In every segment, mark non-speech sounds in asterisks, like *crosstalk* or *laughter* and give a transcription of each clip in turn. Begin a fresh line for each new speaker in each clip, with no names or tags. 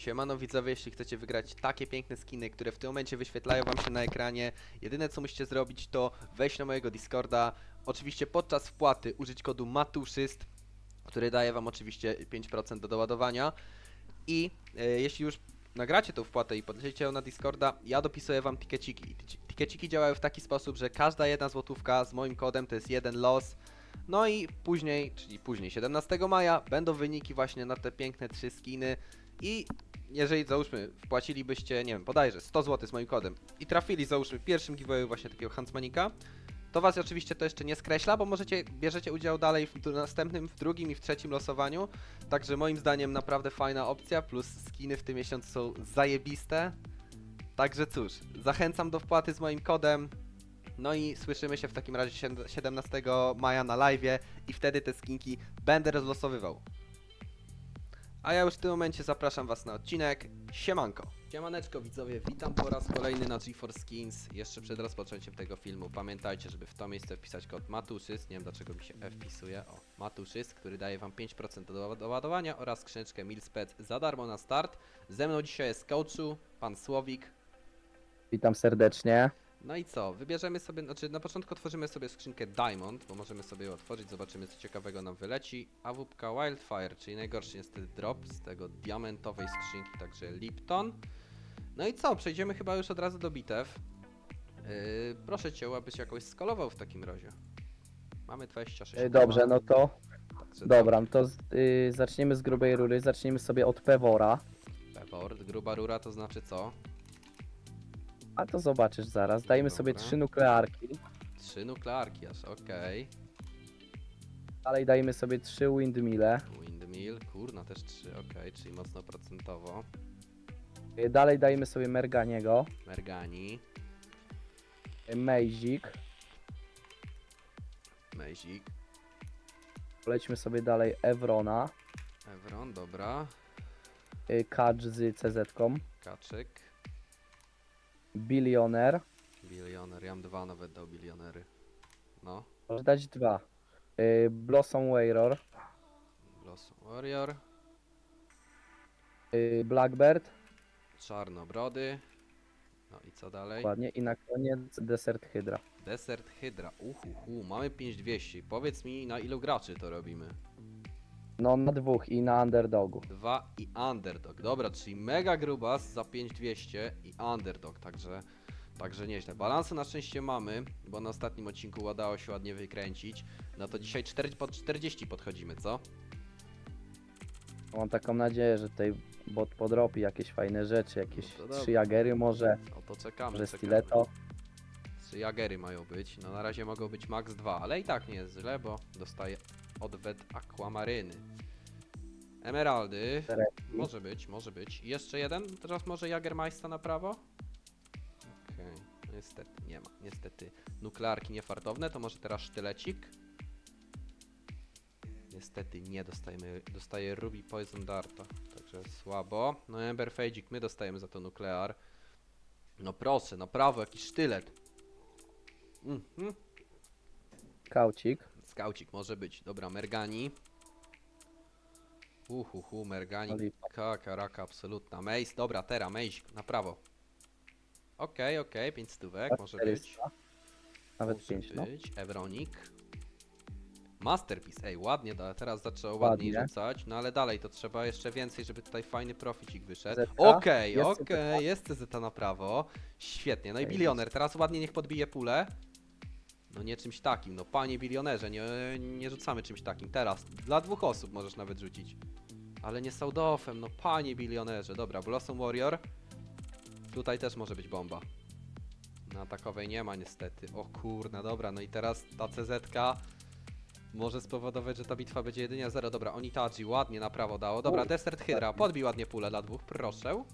Siemano widzowie, jeśli chcecie wygrać takie piękne skiny, które w tym momencie wyświetlają wam się na ekranie, jedyne co musicie zrobić to wejść na mojego Discorda, oczywiście podczas wpłaty użyć kodu MATUSZYST, który daje wam oczywiście 5% do doładowania. I e, jeśli już nagracie tą wpłatę i podlecicie ją na Discorda, ja dopisuję wam tikeciki. Tikeciki działają w taki sposób, że każda jedna złotówka z moim kodem to jest jeden los, no i później, czyli później 17 maja będą wyniki właśnie na te piękne trzy skiny. I jeżeli załóżmy wpłacilibyście, nie wiem, bodajże 100 zł z moim kodem i trafili załóżmy w pierwszym giveawayu właśnie takiego Huntsmanika, to was oczywiście to jeszcze nie skreśla, bo możecie, bierzecie udział dalej w następnym, w drugim i w trzecim losowaniu. Także moim zdaniem naprawdę fajna opcja, plus skiny w tym miesiącu są zajebiste. Także cóż, zachęcam do wpłaty z moim kodem. No i słyszymy się w takim razie siedem- 17 maja na live i wtedy te skinki będę rozlosowywał. A ja już w tym momencie zapraszam Was na odcinek. Siemanko! Siemaneczko widzowie, witam po raz kolejny na GeForce Skins. Jeszcze przed rozpoczęciem tego filmu pamiętajcie, żeby w to miejsce wpisać kod MATUSZYS, nie wiem dlaczego mi się F wpisuje, o MATUSZYS, który daje Wam 5% do doładowania oraz skrzyneczkę Milspec za darmo na start. Ze mną dzisiaj jest Coachu, Pan Słowik.
Witam serdecznie.
No i co, wybierzemy sobie, znaczy na początku otworzymy sobie skrzynkę Diamond, bo możemy sobie ją otworzyć, zobaczymy co ciekawego nam wyleci. A WP Wildfire, czyli najgorszy niestety drop z tego diamentowej skrzynki, także Lipton. No i co, przejdziemy chyba już od razu do bitew. Yy, proszę Cię, abyś jakoś skalował w takim razie. Mamy 26
E, Dobrze, no to
także
dobra, no to z- y, zaczniemy z grubej rury. Zaczniemy sobie od Pewora.
Pepor, gruba rura to znaczy co?
A to zobaczysz zaraz. Dajmy sobie
Dobra.
trzy nuklearki.
Trzy nuklearki aż, okej.
Dalej dajmy sobie trzy windmille.
Windmill, kurna też trzy, okej, czyli mocno procentowo.
Y, Dalej dajmy sobie Merganiego.
Mergani,
y, Mejzik.
Mezik,
Polećmy sobie dalej Evrona.
Evron, dobra,
y, Kadż z CZ-ką.
Kaczyk,
Billioner.
Bilioner, ja mam dwa nawet do bilionery. No,
Może dać dwa. Y, Blossom Warrior.
Blossom Warrior,
y, Blackbird.
Czarnobrody, no i co dalej?
Ładnie. I na koniec Desert Hydra.
Desert Hydra, uhuhu, mamy 5200, powiedz mi na ilu graczy to robimy?
No na dwóch i na underdogu.
Dwa i underdog. Dobra, czyli mega grubas za 5200 i underdog, także, także nieźle. Balansu na szczęście mamy, bo na ostatnim odcinku udało się ładnie wykręcić. No to dzisiaj 4, pod 40 podchodzimy, co?
Mam taką nadzieję, że tutaj bot podrobi jakieś fajne rzeczy, jakieś
No to dobra.
trzy jagery może,
O to czekamy.
może
czekamy.
stiletto.
Trzy jagery mają być. No na razie mogą być max 2, ale i tak nie jest źle, bo dostaję odwet aquamaryny. Emeraldy. Może być, może być. I jeszcze jeden? Teraz może Jagermeister na prawo? Okej, no niestety nie ma. Niestety nuklearki niefartowne, to może teraz sztylecik? Niestety nie dostajemy, dostaje Ruby Poison Darta, także słabo. No Ember Fejdzik, my dostajemy za to nuklear. No proszę, na prawo jakiś sztylet. Mhm.
Kaucik.
Skaucik może być. Dobra, Mergani. Uhuhu, Mergani.
No lipa.
Kaka, raka, absolutna. Mace, dobra, teraz Mace, na prawo. Okej, okej, 5 stówek, może być.
400. Nawet
może
5, no.
być. Evronik. Masterpiece, ej, ładnie, da, teraz zaczęło ładniej
Ładnie.
rzucać, no ale dalej to trzeba jeszcze więcej, żeby tutaj fajny proficik wyszedł.
Zetka?
Okej,
Jest
okej, jest CZ na prawo. Świetnie, no i bilioner, teraz ładnie niech podbije pulę. No nie czymś takim, no panie bilionerze, nie, nie rzucamy czymś takim. Teraz, dla dwóch osób możesz nawet rzucić. Ale nie sołdofem, no panie bilionerze. Dobra, Blossom Warrior. Tutaj też może być bomba. Na takowej nie ma niestety. O kurna, dobra, no i teraz ta CZ-ka może spowodować, że ta bitwa będzie jedynie 0. Dobra, Onitaji ładnie na prawo dało. Dobra, Desert Hydra, podbij ładnie pulę dla dwóch, proszę.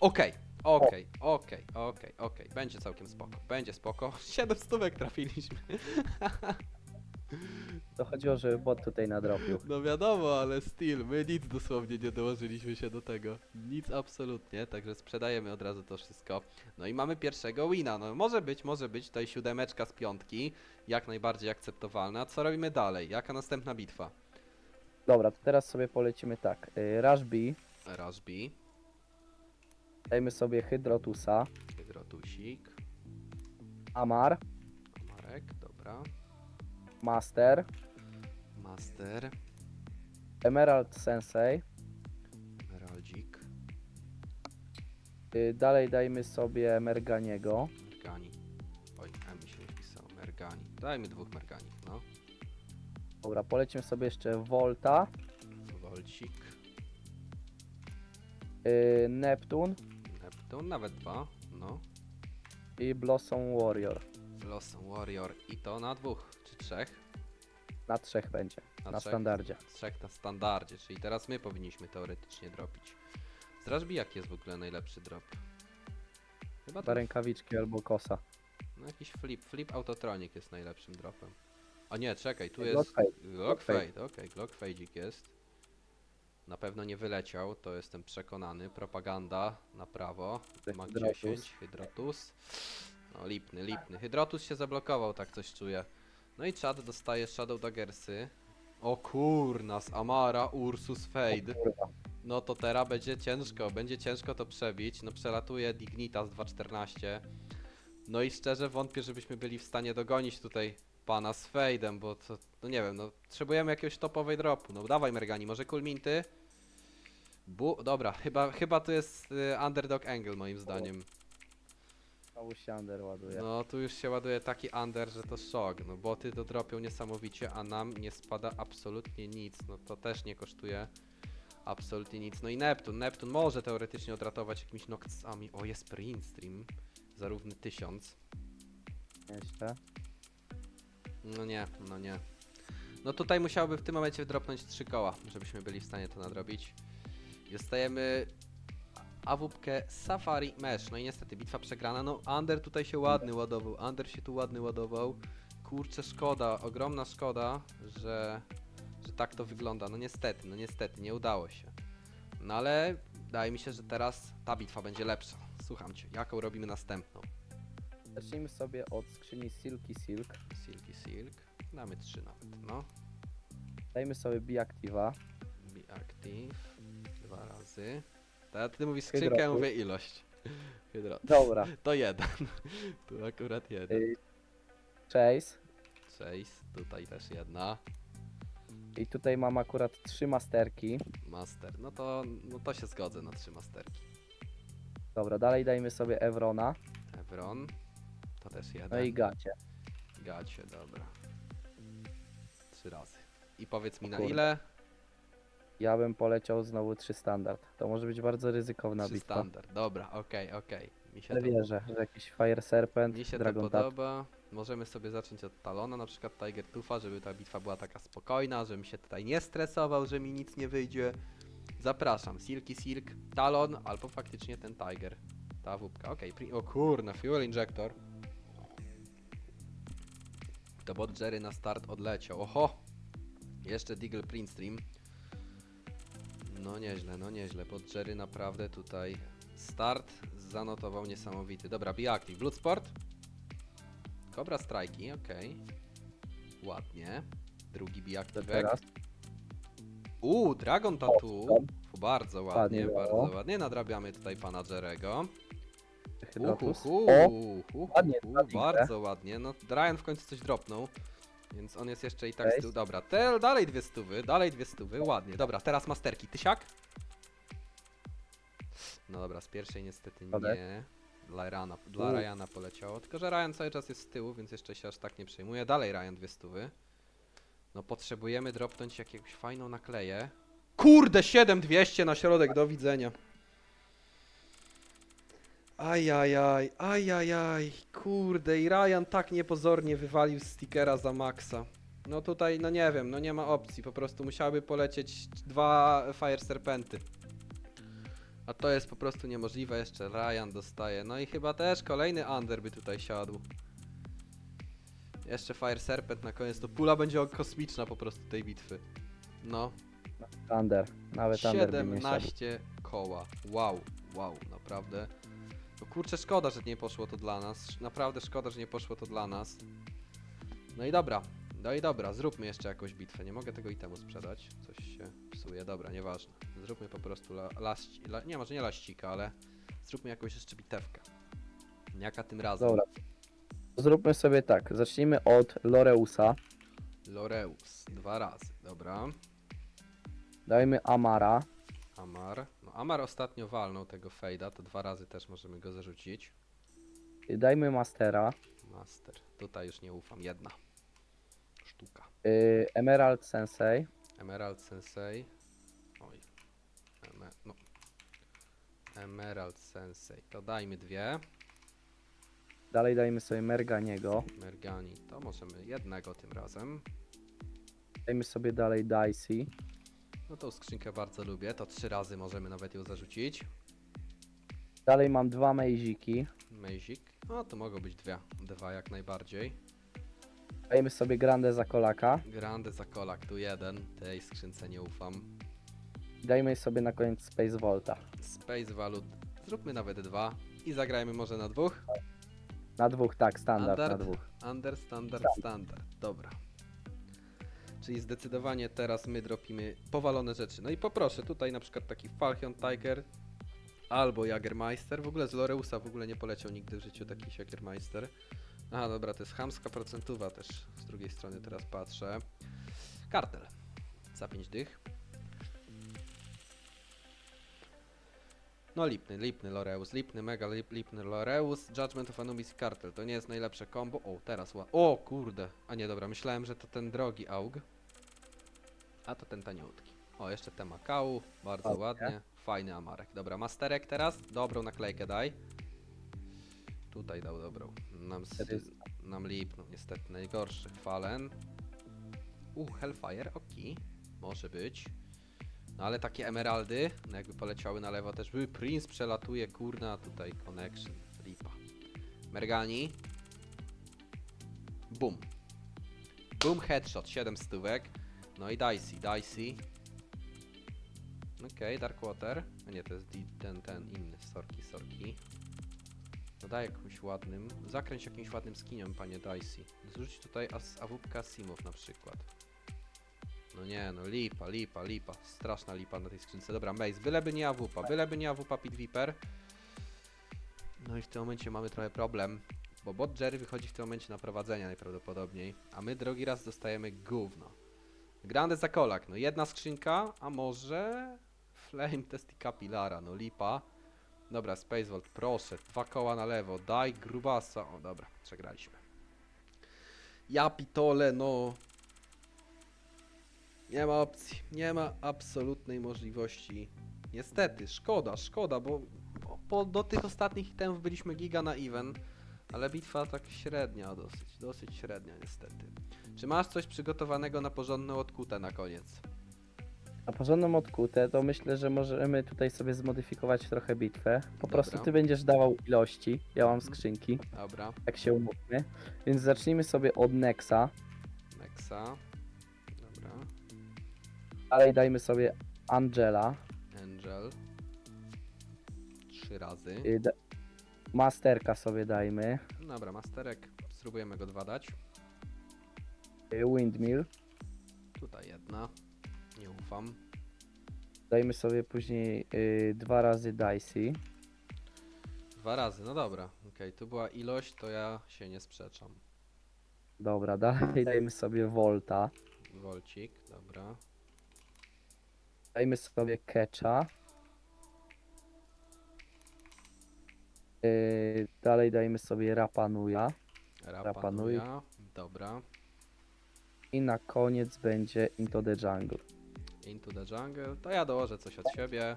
Okej, okej, okej, okej, okej. Będzie całkiem spoko, będzie spoko. *laughs* 7 stówek trafiliśmy.
To chodziło, żeby bot tutaj nadrobił.
No wiadomo, ale still, my nic dosłownie nie dołożyliśmy się do tego. Nic absolutnie, także sprzedajemy od razu to wszystko. No i mamy pierwszego wina, no może być, może być, tutaj siódemeczka z piątki, jak najbardziej akceptowalna. Co robimy dalej? Jaka następna bitwa?
Dobra, to teraz sobie polecimy tak. y, Rush B,
Rush B,
Dajmy sobie Hydrotusa,
Hydrotusik.
Amar,
Marek, dobra.
Master,
Master.
Emerald Sensei.
Emeraldzik.
Y, Dalej dajmy sobie Merganiego.
Mergani. Oj, M mi się nie wpisało. Mergani. Dajmy dwóch Mergani, no.
Dobra, polecimy sobie jeszcze Volta,
Wolcik.
y, Neptun
Neptun, nawet dwa. No.
i Blossom Warrior.
Blossom Warrior. I to na dwóch, czy trzech?
Na trzech będzie,
Na
na
trzech?
standardzie.
Trzech na standardzie, czyli teraz my powinniśmy teoretycznie dropić. Strażbi jaki jest w ogóle najlepszy drop? Chyba to
rękawiczki albo kosa.
no jakiś flip, flip Autotronic jest najlepszym dropem. A nie, czekaj, tu jest
Fade.
Glock
Fade.
Fade, okej, Glock Fade'ik jest. Na pewno nie wyleciał, to jestem przekonany. Propaganda na prawo. Mag
Hydrotus.
10, Hydrotus. No lipny, lipny. Hydrotus się zablokował, tak coś czuję. No i czad dostaje Shadow Daggersy. O kurnas, Amara, Ursus, Fade. No to teraz będzie ciężko, będzie ciężko to przebić. No przelatuje Dignitas 2.14. No i szczerze wątpię, żebyśmy byli w stanie dogonić tutaj pana z Fade'em, bo to, no nie wiem, no potrzebujemy jakiegoś topowej dropu. No dawaj Mergani, może Kulminty? Bu, dobra, chyba, chyba to jest y, Underdog Angle moim zdaniem.
Znowu się under ładuje.
No tu już się ładuje taki under, że to szok. No boty to dropią niesamowicie, a nam nie spada absolutnie nic. No to też nie kosztuje absolutnie nic. No i Neptun. Neptun może teoretycznie odratować jakimiś nokcami. O, jest Print Stream. Za równy tysiąc.
Nieźle.
No nie, no nie. No tutaj musiałby w tym momencie wdropnąć trzy koła, żebyśmy byli w stanie to nadrobić. Dostajemy awupkę Safari Mesh. No i niestety bitwa przegrana. No Under tutaj się ładny ładował. Under się tu ładny ładował. Kurczę, szkoda, ogromna szkoda, że, że tak to wygląda. No niestety, no niestety, nie udało się. No ale wydaje mi się, że teraz ta bitwa będzie lepsza. Słucham cię, jaką robimy następną?
Zacznijmy sobie od skrzyni Silky Silk.
Silky Silk. Damy trzy nawet, no.
Dajmy sobie Biactiva.
Be active. Dwa razy. To ty mówisz skrzynkę, ja mówię ilość. *laughs* Hydro.
Dobra.
To jeden. *laughs* tu akurat jeden.
Y, Chase.
Sześć. Tutaj też jedna.
I tutaj mam akurat trzy masterki.
Master. No to, no to się zgodzę na trzy masterki.
Dobra, dalej dajmy sobie Evrona.
Evron. To też jeden.
No i Gacie.
Gacie, dobra. Trzy razy. I powiedz mi na
kurde.
ile?
Ja bym poleciał znowu trzy standard. To może być bardzo ryzykowna
Trzy
bitwa.
standard. Dobra, okej, okej. Mi się
Ale
to
wierzę, że jakiś Fire Serpent,
Mi się
Dragon
to
Tat.
podoba. Możemy sobie zacząć od Talona, na przykład Tiger Tufa, żeby ta bitwa była taka spokojna, żebym się tutaj nie stresował, że mi nic nie wyjdzie. Zapraszam, Silky Silk, Talon, albo faktycznie ten Tiger. Ta wupka, okej. pri- O kurna, Fuel Injector. To bot Jerry na start odleciał. Oho! Jeszcze Deagle Print Stream. No nieźle, no nieźle. Bot Jerry naprawdę tutaj start zanotował niesamowity. Dobra, be active. Bloodsport. Cobra Strike'i, okej. Ładnie. Drugi be active. Uuu, Dragon Tattoo. Bardzo ładnie, bardzo ładnie. Nadrabiamy tutaj pana Jerego.
Hydrotus.
Uhu,
O! ładnie,
bardzo ładnie. No, Ryan w końcu coś dropnął. Więc on jest jeszcze i tak z
Cześć.
tyłu. Dobra, te, dalej dwie stówy, dalej dwie stówy, ładnie. Dobra, teraz masterki. Tysiak? No dobra, z pierwszej niestety nie. Dla, Ryana, dla
U.
Ryana poleciało. Tylko, że Ryan cały czas jest z tyłu, więc jeszcze się aż tak nie przejmuje. Dalej Ryan dwie stówy. No potrzebujemy dropnąć jakąś fajną nakleję. Kurde, 7200 na środek, do widzenia. Ajajaj, ajajaj, kurde i Ryan tak niepozornie wywalił stickera za Maxa. No tutaj, no nie wiem, no nie ma opcji, po prostu musiały polecieć dwa Fire Serpenty. A to jest po prostu niemożliwe, jeszcze Ryan dostaje, no i chyba też kolejny Under by tutaj siadł. Jeszcze Fire Serpent na koniec, to pula będzie kosmiczna po prostu tej bitwy. No,
Thunder. Nawet Thunder by nie siadł.
17 koła. Wow, wow, naprawdę. No kurczę, szkoda, że nie poszło to dla nas. Naprawdę szkoda, że nie poszło to dla nas. No i dobra, no i dobra, zróbmy jeszcze jakąś bitwę. Nie mogę tego itemu sprzedać. Coś się psuje, dobra, nieważne. Zróbmy po prostu la, laści, la, nie, może nie laścika, ale Zróbmy jakąś jeszcze bitewkę. Jaka tym razem?
Dobra. Zróbmy sobie tak. Zacznijmy od Loreusa.
Loreus, dwa razy, dobra.
Dajmy Amara.
Amar. No Amar ostatnio walnął tego fejda, to dwa razy też możemy go zarzucić.
y, Dajmy Mastera.
Master. Tutaj już nie ufam. Jedna sztuka.
y, Emerald Sensei.
Emerald Sensei. Oj. Eme no. Emerald Sensei. To dajmy dwie.
Dalej dajmy sobie Merganiego.
Mergani. To możemy jednego tym razem.
Dajmy sobie dalej Dicey.
No tą skrzynkę bardzo lubię. To trzy razy możemy nawet ją zarzucić.
Dalej mam dwa Mejziki.
Mejzik. No to mogą być dwie. Dwa jak najbardziej.
Dajmy sobie Grande Zakolaka.
Grande Zakolak tu jeden. Tej skrzynce nie ufam.
Dajmy sobie na koniec Space Volta.
Space Valut. Zróbmy nawet dwa. I zagrajmy może na dwóch.
Na dwóch, tak, standard na
Standard.
dwóch.
Under, standard, standard. Dobra. Czyli zdecydowanie teraz my dropimy powalone rzeczy. No i poproszę, tutaj na przykład taki Falchion Tiger albo Jagermeister. W ogóle z Loreusa w ogóle nie poleciał nigdy w życiu taki Jagermeister. Aha, dobra, to jest chamska procentuwa też. Z drugiej strony teraz patrzę. Kartel. Za 5 dych. No lipny, lipny Loreus, lipny, mega lip, lipny Loreus, Judgment of Anubis i Kartel. To nie jest najlepsze combo. O, teraz. O, kurde. A nie, dobra, myślałem, że to ten drogi AUG. A to ten taniutki. O, jeszcze te Makau, bardzo
Ładnie.
ładnie. Fajny Amarek. Dobra, Masterek teraz. Dobrą naklejkę daj. Tutaj dał dobrą. Nam, s-
Wtedy-
nam niestety najgorszy. Falen. U, Hellfire, oki. Może być. No ale takie emeraldy, no jakby poleciały na lewo też były. Prince przelatuje, kurna, tutaj connection. Lipa. Mergani. Boom. Boom headshot, 7 stówek. No i Dicey, Dicey. Okej, Darkwater. A nie, to jest ten, ten inny. Sorki, sorki. No daj jakimś ładnym. Zakręć jakimś ładnym skinią, panie Dicey. Zrzuć tutaj AWP Simów na przykład. No nie, no lipa, lipa, lipa. Straszna lipa na tej skrzynce. Dobra, Maze, byleby nie AWP, byleby nie AWP Pit Viper. No i w tym momencie mamy trochę problem, bo bot Jerry wychodzi w tym momencie na prowadzenie najprawdopodobniej, a my drogi raz dostajemy gówno. Grande Zakolak, no jedna skrzynka, a może Flame Testi Capilara, no lipa. Dobra, Space Vault, proszę, dwa koła na lewo, daj grubasa. O, dobra, przegraliśmy. Ja pitole, no. Nie ma opcji, nie ma absolutnej możliwości. Niestety, szkoda, szkoda, bo bo po, do tych ostatnich itemów byliśmy giga na even, ale bitwa tak średnia dosyć, dosyć średnia niestety. Czy masz coś przygotowanego na porządną odkutę na koniec?
Na porządną odkutę to myślę, że możemy tutaj sobie zmodyfikować trochę bitwę. Po
Dobra.
prostu ty będziesz dawał ilości, ja mam skrzynki,
Dobra,
jak się umówmy. Więc zacznijmy sobie od Nexa.
Nexa. Dobra,
Dalej dajmy sobie Angela.
Angel. Trzy razy.
y, da- Masterka sobie dajmy.
Dobra, Masterek. Spróbujemy go dwa dać.
y, Windmill.
Tutaj jedna. Nie ufam.
Dajmy sobie później y, dwa razy Dicey.
Dwa razy, no dobra. Okej, tu była ilość, to ja się nie sprzeczam.
Dobra, *laughs* dalej dajmy sobie Volta.
Wolcik, dobra.
Dajmy sobie Ketcha. Y, dalej dajmy sobie Rapanuja.
Rapanuja. Dobra.
I na koniec będzie Into the Jungle.
Into the jungle. To ja dołożę coś od siebie.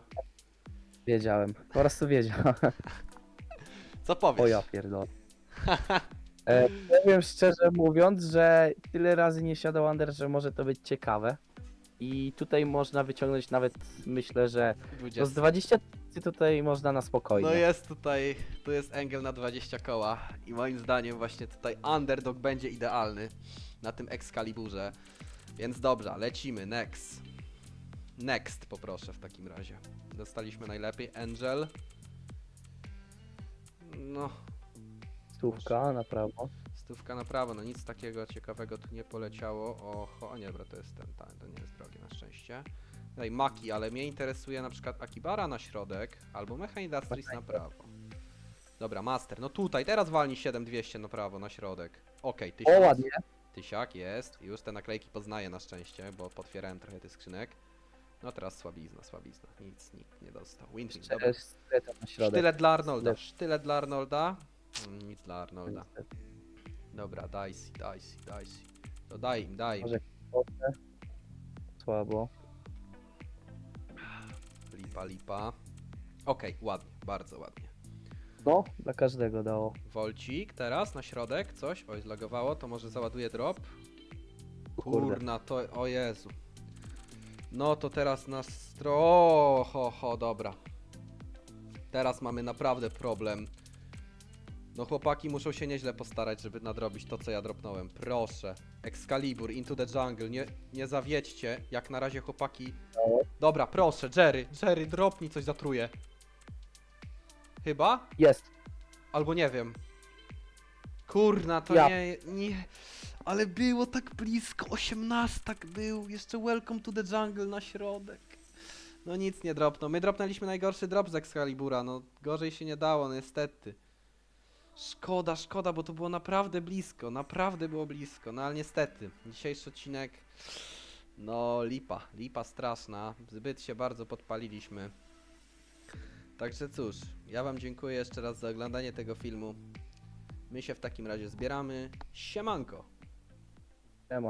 Wiedziałem, po prostu wiedziałem. *laughs*
Co powiesz?
O ja pierdolę. E, powiem szczerze mówiąc, że tyle razy nie siadał Under, że może to być ciekawe. I tutaj można wyciągnąć nawet, myślę, że no
20.
z 20 tysięcy tutaj można na spokojnie.
No jest tutaj, tu jest Engel na 20 koła i moim zdaniem właśnie tutaj underdog będzie idealny na tym Excaliburze. Więc dobrze, lecimy, next. Next poproszę w takim razie. Dostaliśmy najlepiej Angel. No,
Stówka na prawo.
stówka na prawo, no nic takiego ciekawego tu nie poleciało. Oho, a nie, dobra, to jest ten, ten, to nie jest drogie na szczęście. Tutaj Maki, ale mnie interesuje na przykład Akibara na środek, albo Mecha Industries na prawo. Dobra, Master, no tutaj, teraz walni 7200 na prawo, na środek. Okej,
O,
tysiak.
ładnie.
Tysiak jest. Już te naklejki poznaję na szczęście, bo potwierałem trochę tych skrzynek. No teraz słabizna, słabizna. Nic, nikt nie dostał. Winfing, dobra. Sztylet dla Arnolda,
Sztylet.
dla Arnolda. Mm, Nic dla Arnolda. Dobra, Dicey, Dicey, Dicey. To daj im, daj im.
Może. Słabo.
Lipa, lipa. Okej, ładnie, bardzo ładnie.
No, dla każdego dało.
Wolcik teraz na środek, coś. Oj, zlagowało, to może załaduje drop.
Kurde.
Kurna, to, o Jezu. No to teraz na stro... O, ho, ho, dobra. Teraz mamy naprawdę problem. No chłopaki muszą się nieźle postarać, żeby nadrobić to, co ja dropnąłem. Proszę. Excalibur, Into the Jungle, nie, nie zawiedźcie. Jak na razie chłopaki... Dobra, proszę, Jerry, Jerry, dropnij coś zatruje. Chyba?
Jest.
Albo nie wiem. Kurna, to
Ja.
nie, nie. Ale było tak blisko, 18 tak był. Jeszcze Welcome to the Jungle na środek. No nic nie dropnął. My dropnęliśmy najgorszy drop z Excalibura. No gorzej się nie dało, niestety. Szkoda, szkoda, bo to było naprawdę blisko. Naprawdę było blisko. No ale niestety. Dzisiejszy odcinek. No lipa, lipa straszna. Zbyt się bardzo podpaliliśmy. Także cóż, ja Wam dziękuję jeszcze raz za oglądanie tego filmu. My się w takim razie zbieramy. Siemanko!
Nie ma.